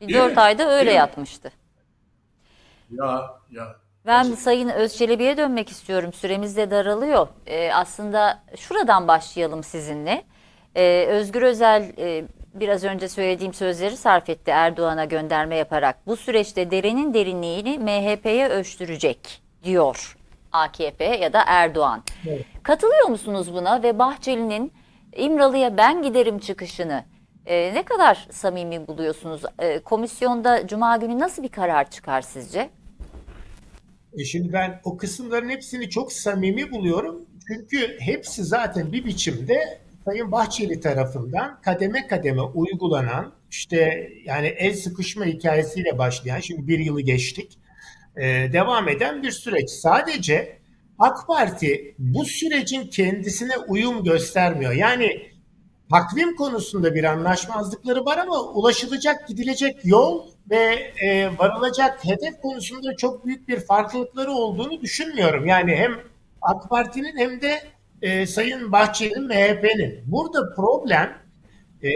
Bir Değil 4 mi? ayda öyle Değil mi? yatmıştı. Ya ya. Ben Sayın Özçelebi'ye dönmek istiyorum. Süremiz de daralıyor. Ee, aslında şuradan başlayalım sizinle. Ee, Özgür Özel e, biraz önce söylediğim sözleri sarf etti Erdoğan'a gönderme yaparak. Bu süreçte derenin derinliğini MHP'ye ölçtürecek diyor AKP ya da Erdoğan. Katılıyor musunuz buna ve Bahçeli'nin İmralı'ya ben giderim çıkışını e, ne kadar samimi buluyorsunuz? E, komisyonda Cuma günü nasıl bir karar çıkar sizce? E şimdi ben o kısımların hepsini çok samimi buluyorum. Çünkü hepsi zaten bir biçimde Sayın Bahçeli tarafından kademe kademe uygulanan işte yani el sıkışma hikayesiyle başlayan şimdi bir yılı geçtik e, devam eden bir süreç. Sadece AK Parti bu sürecin kendisine uyum göstermiyor. Yani takvim konusunda bir anlaşmazlıkları var ama ulaşılacak gidilecek yol ve e, varılacak hedef konusunda çok büyük bir farklılıkları olduğunu düşünmüyorum. Yani hem AK Parti'nin hem de e, Sayın Bahçeli'nin MHP'nin. Burada problem e,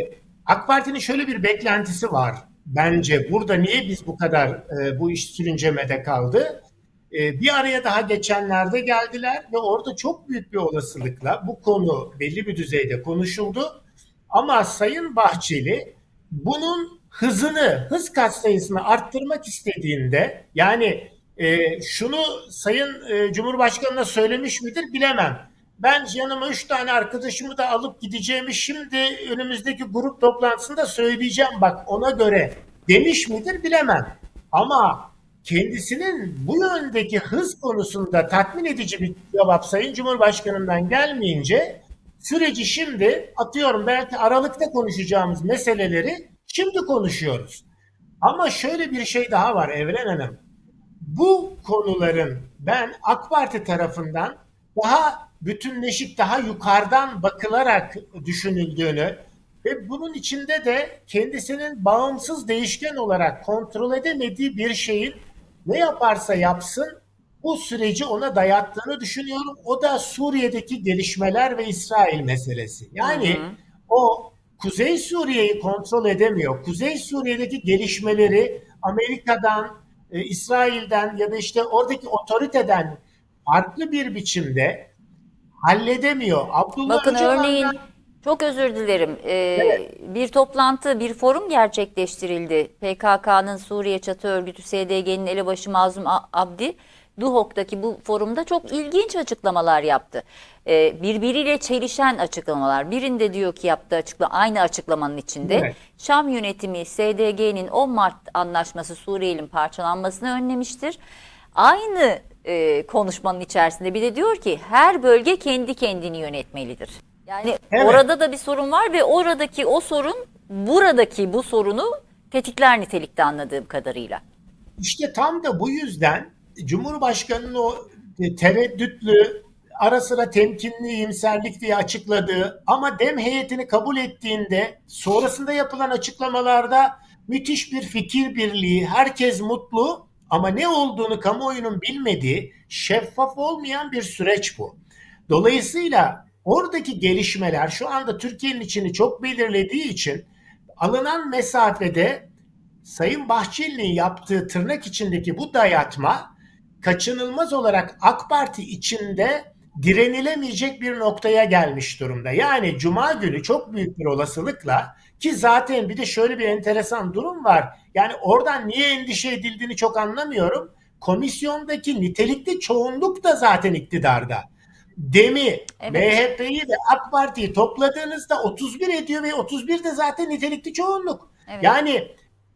AK Parti'nin şöyle bir beklentisi var. Bence burada niye biz bu kadar e, bu iş sürüncemede kaldı? E, bir araya daha geçenlerde geldiler ve orada çok büyük bir olasılıkla bu konu belli bir düzeyde konuşuldu. Ama Sayın Bahçeli bunun hızını, hız katsayısını arttırmak istediğinde yani e, şunu Sayın e, Cumhurbaşkanı'na söylemiş midir bilemem. Ben yanıma üç tane arkadaşımı da alıp gideceğimi şimdi önümüzdeki grup toplantısında söyleyeceğim bak ona göre demiş midir bilemem. Ama kendisinin bu yöndeki hız konusunda tatmin edici bir cevap Sayın Cumhurbaşkanı'ndan gelmeyince süreci şimdi atıyorum belki Aralık'ta konuşacağımız meseleleri şimdi konuşuyoruz. Ama şöyle bir şey daha var Evren Hanım. Bu konuların ben AK Parti tarafından daha bütünleşik, daha yukarıdan bakılarak düşünüldüğünü ve bunun içinde de kendisinin bağımsız değişken olarak kontrol edemediği bir şeyin ne yaparsa yapsın bu süreci ona dayattığını düşünüyorum. O da Suriye'deki gelişmeler ve İsrail meselesi. Yani Hı hı. o Kuzey Suriye'yi kontrol edemiyor. Kuzey Suriye'deki gelişmeleri Amerika'dan, e, İsrail'den ya da işte oradaki otoriteden farklı bir biçimde halledemiyor. Abdullah Bakın Öcalan'dan- örneğin çok özür dilerim. Ee, Bir toplantı, bir forum gerçekleştirildi. PKK'nın Suriye Çatı Örgütü SDG'nin elebaşı Mazlum Abdi Duhok'taki bu forumda çok ilginç açıklamalar yaptı. Ee, birbiriyle çelişen açıklamalar. Birinde diyor ki yaptığı açıklama aynı açıklamanın içinde Evet. Şam yönetimi SDG'nin 10 Mart anlaşması Suriye'nin parçalanmasını önlemiştir. Aynı e, konuşmanın içerisinde bir de diyor ki her bölge kendi kendini yönetmelidir. Yani Evet. orada da bir sorun var ve oradaki o sorun buradaki bu sorunu tetikler nitelikte anladığım kadarıyla. İşte tam da bu yüzden Cumhurbaşkanı'nın o e, tereddütlü, ara sıra temkinli, iyimserlik diye açıkladığı ama dem heyetini kabul ettiğinde sonrasında yapılan açıklamalarda müthiş bir fikir birliği, herkes mutlu ama ne olduğunu kamuoyunun bilmediği, şeffaf olmayan bir süreç bu. Dolayısıyla oradaki gelişmeler şu anda Türkiye'nin içini çok belirlediği için alınan mesafede Sayın Bahçeli'nin yaptığı tırnak içindeki bu dayatma kaçınılmaz olarak AK Parti içinde direnilemeyecek bir noktaya gelmiş durumda. Yani Cuma günü çok büyük bir olasılıkla ki zaten bir de şöyle bir enteresan durum var. Yani oradan niye endişe edildiğini çok anlamıyorum. Komisyondaki nitelikli çoğunluk da zaten iktidarda. Demi, Evet. MHP'yi ve AK Parti'yi topladığınızda 31 ediyor ve 31 de zaten nitelikli çoğunluk. Evet. Yani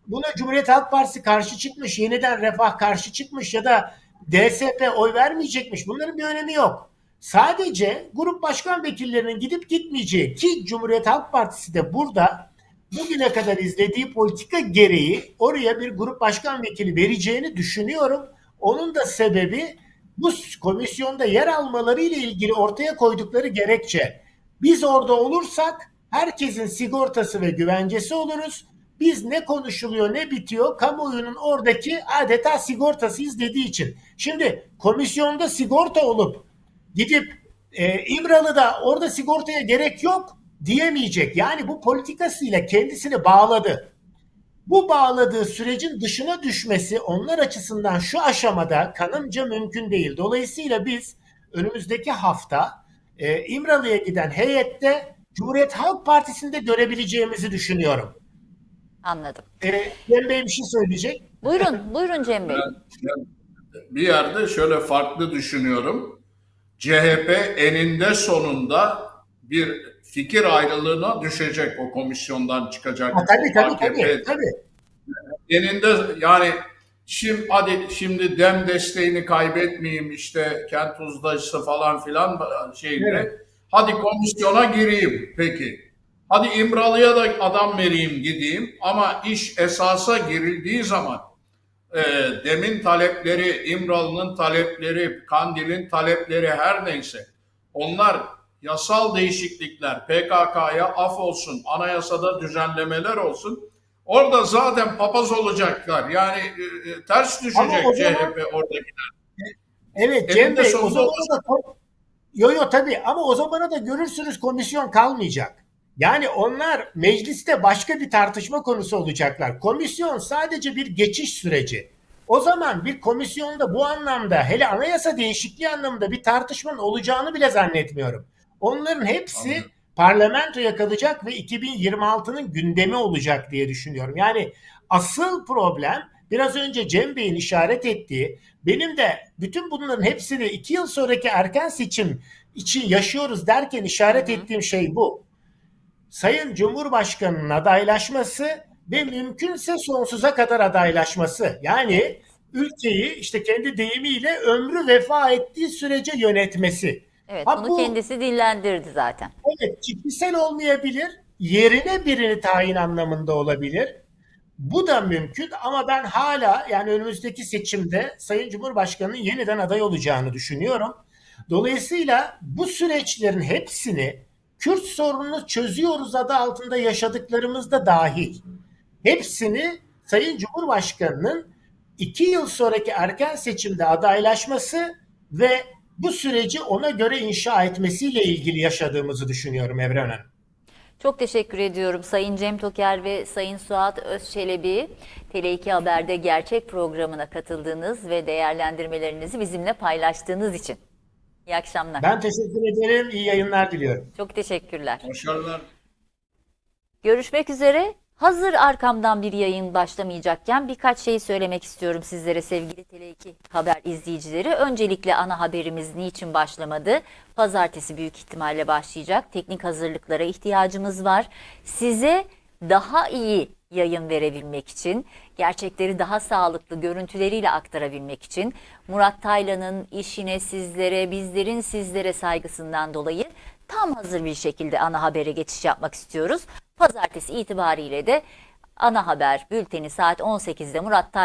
buna Cumhuriyet Halk Partisi karşı çıkmış, yeniden Refah karşı çıkmış ya da DSP oy vermeyecekmiş. Bunların bir önemi yok. Sadece grup başkan vekillerinin gidip gitmeyeceği ki Cumhuriyet Halk Partisi de burada bugüne kadar izlediği politika gereği oraya bir grup başkan vekili vereceğini düşünüyorum. Onun da sebebi bu komisyonda yer almaları ile ilgili ortaya koydukları gerekçe. Biz orada olursak herkesin sigortası ve güvencesi oluruz. Biz ne konuşuluyor ne bitiyor kamuoyunun oradaki adeta sigortasıyız dediği için. Şimdi komisyonda sigorta olup gidip e, İmralı'da orada sigortaya gerek yok diyemeyecek. Yani bu politikasıyla kendisini bağladı. Bu bağladığı sürecin dışına düşmesi onlar açısından şu aşamada kanımca mümkün değil. Dolayısıyla biz önümüzdeki hafta e, İmralı'ya giden heyette Cumhuriyet Halk Partisi'nde görebileceğimizi düşünüyorum. Anladım. E, Cem Bey bir şey söyleyecek. Buyurun, buyurun Cem Bey. Ben, ben bir yerde şöyle farklı düşünüyorum. CHP eninde sonunda bir fikir ayrılığına düşecek o komisyondan çıkacak. Ha, tabii tabii tabii. tabii. eninde yani şimdi hadi şimdi dem desteğini kaybetmeyeyim işte kent uzlaşısı falan filan şeyinde. Evet. Hadi komisyona gireyim peki. Hadi İmralı'ya da adam vereyim gideyim ama iş esasa girildiği zaman e, demin talepleri, İmralı'nın talepleri, Kandil'in talepleri her neyse onlar yasal değişiklikler, PKK'ya af olsun, anayasada düzenlemeler olsun. Orada zaten papaz olacaklar. Yani e, e, ters düşecek zaman- CHP orada. Evet Cem Bey o zaman da yo yo tabii ama o zamana da görürsünüz komisyon kalmayacak. Yani onlar mecliste başka bir tartışma konusu olacaklar. Komisyon sadece bir geçiş süreci. O zaman bir komisyonda bu anlamda hele anayasa değişikliği anlamında bir tartışmanın olacağını bile zannetmiyorum. Onların hepsi Anladım. parlamentoya kalacak ve 2026'nın gündemi olacak diye düşünüyorum. Yani asıl problem biraz önce Cem Bey'in işaret ettiği benim de bütün bunların hepsini iki yıl sonraki erken seçim için yaşıyoruz derken işaret Hı hı. ettiğim şey bu. Sayın Cumhurbaşkanı'nın adaylaşması ve mümkünse sonsuza kadar adaylaşması. Yani ülkeyi işte kendi deyimiyle ömrü vefa ettiği sürece yönetmesi. Evet, Ha, bunu bu- kendisi dillendirdi zaten. Evet, kişisel olmayabilir, yerine birini tayin anlamında olabilir. Bu da mümkün ama ben hala yani önümüzdeki seçimde Sayın Cumhurbaşkanı'nın yeniden aday olacağını düşünüyorum. Dolayısıyla bu süreçlerin hepsini Kürt sorununu çözüyoruz adı altında yaşadıklarımız da dahil. Hepsini Sayın Cumhurbaşkanı'nın iki yıl sonraki erken seçimde adaylaşması ve bu süreci ona göre inşa etmesiyle ilgili yaşadığımızı düşünüyorum Evren Hanım. Çok teşekkür ediyorum Sayın Cem Toker ve Sayın Suat Özçelebi. Tele2 Haber'de gerçek programına katıldığınız ve değerlendirmelerinizi bizimle paylaştığınız için. İyi akşamlar. Ben teşekkür ederim. İyi yayınlar diliyorum. Çok teşekkürler. Başarılar. Görüşmek üzere. Hazır arkamdan bir yayın başlamayacakken birkaç şey söylemek istiyorum sizlere sevgili Tele2 Haber izleyicileri. Öncelikle ana haberimiz niçin başlamadı? Pazartesi büyük ihtimalle başlayacak. Teknik hazırlıklara ihtiyacımız var. Size daha iyi yayın verebilmek için, gerçekleri daha sağlıklı görüntüleriyle aktarabilmek için Murat Taylan'ın işine sizlere, bizlerin sizlere saygısından dolayı tam hazır bir şekilde ana habere geçiş yapmak istiyoruz. Pazartesi itibariyle de ana haber bülteni saat 18'de Murat Taylan